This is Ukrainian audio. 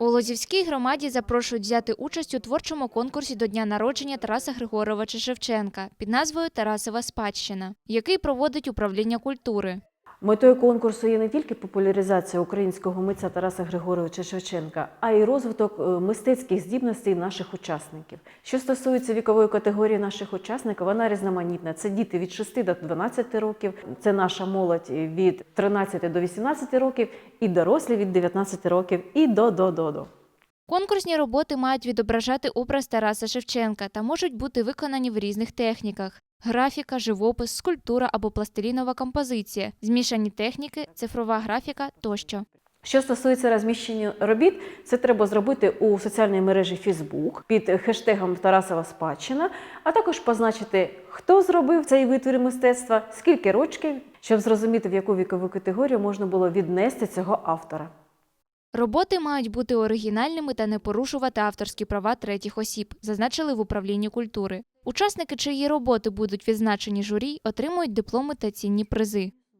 У Лозівській громаді запрошують взяти участь у творчому конкурсі до дня народження Тараса Григоровича Шевченка під назвою Тарасова спадщина, який проводить управління культури. Метою конкурсу є не тільки популяризація українського митця Тараса Григоровича Шевченка, а й розвиток е, мистецьких здібностей наших учасників. Що стосується вікової категорії наших учасників, вона різноманітна. Це діти від 6 до 12 років, це наша молодь від 13 до 18 років, і дорослі від 19 років і до до до до. Конкурсні роботи мають відображати образ Тараса Шевченка та можуть бути виконані в різних техніках: графіка, живопис, скульптура або пластилінова композиція, змішані техніки, цифрова графіка тощо. Що стосується розміщення робіт, це треба зробити у соціальній мережі Facebook під хештегом Тарасова спадщина, а також позначити, хто зробив цей витвір мистецтва, скільки рочків, щоб зрозуміти, в яку вікову категорію можна було віднести цього автора. Роботи мають бути оригінальними та не порушувати авторські права третіх осіб, зазначили в управлінні культури. Учасники, чиї роботи будуть відзначені журі, отримують дипломи та цінні призи.